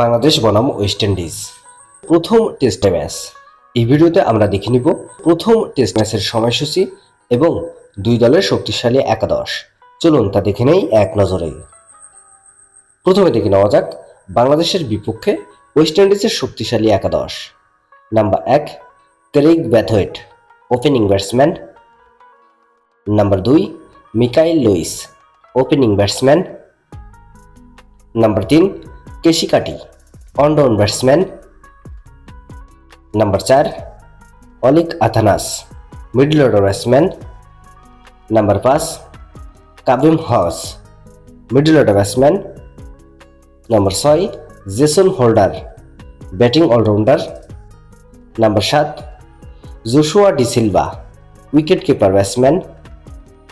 বাংলাদেশ বনাম West Indies প্রথম test match এই ভিডিওতে আমরা দেখে নিব প্রথম টেস্ট ম্যাচের সময়সূচি এবং দুই দলের শক্তিশালী একাদশ। চলুন তা দেখে নেই এক নজরে। প্রথমে দেখে নেওয়া যাক বাংলাদেশের বিপক্ষে ওয়েস্ট ইন্ডিজের শক্তিশালী একাদশ। নাম্বার এক Kraigg Brathwaite opening batsman number দুই Mikyle Louis opening batsman number তিন Keacy Carty one down batsman number চার, Alick Athanaze, middle order batsman, number পাঁচ, Kavem Hodge, middle order batsman, number ছয়, Jason Holder, batting all rounder, number সাত, Joshua Da Silva wicket keeper batsman,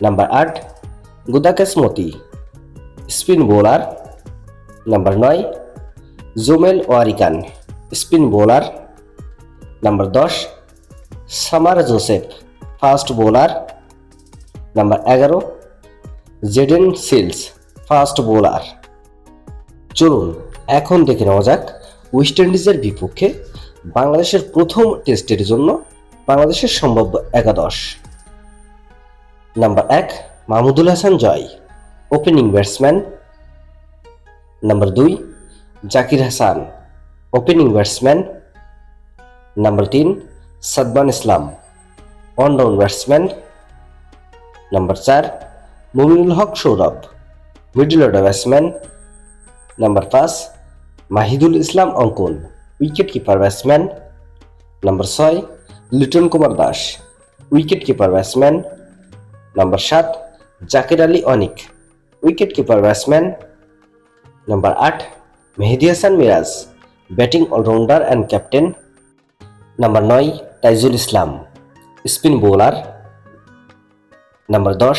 number আট, Gudakesh Motie, spin bowler, number নয় Jomel Warrican, spin bowler number দশ, Shamar Joseph, fast bowler number এগারো, Jayden Seales, fast bowler. চলুন, এখন দেখে নেওয়া যাক ওয়েস্ট ইন্ডিজের বিপক্ষে বাংলাদেশের প্রথম টেস্টের জন্য বাংলাদেশের সম্ভাব্য একাদশ। নাম্বার এক, Mahmudul Hasan Joy, opening batsman. Number দুই Zakir Hasan opening batsman number তিন Shadman Islam one down batsman number চার Mominul Haque Sourav middle order batsman number পাঁচ Mahidul Islam Ankon wicket keeper batsman number ছয় Liton Kumar Das wicket keeper batsman number সাত Zakir Ali Anik wicket keeper batsman number আট Mehedi Hasan Miraz, batting all rounder and captain number নয়, Taijul Islam spin bowler number দশ,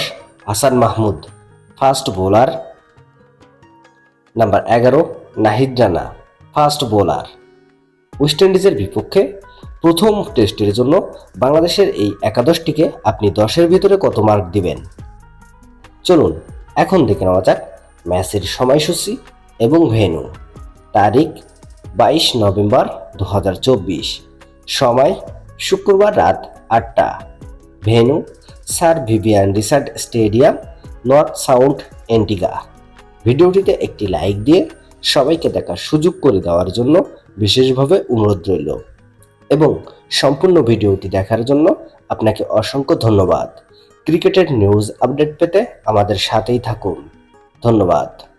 Hasan Mahmud fast bowler number এগারো, Nahid Rana fast bowler West ইন্ডিজের বিপক্ষে প্রথম টেস্টের জন্য বাংলাদেশের এই একাদশটিকে আপনি দশের ভিতরে কত মার্ক দিবেন? চলুন, এখন দেখে নেওয়া যাক ম্যাচের সময়সূচি এবং ভেন্যু। তারিখ বাইশ নভেম্বর দু হাজার চব্বিশ। সময় শুক্রবার রাত আটটা। Venue, Sir Vivian Richards Stadium, North Sound Antigua. ভিডিওটিতে একটি লাইক দিয়ে সবাইকে দেখার সুযোগ করে দেওয়ার জন্য বিশেষভাবে অনুরোধ রইল। এবং সম্পূর্ণ ভিডিওটি দেখার জন্য আপনাকে অসংখ্য ধন্যবাদ। ক্রিকেটের নিউজ আপডেট পেতে আমাদের সাথেই থাকুন। ধন্যবাদ।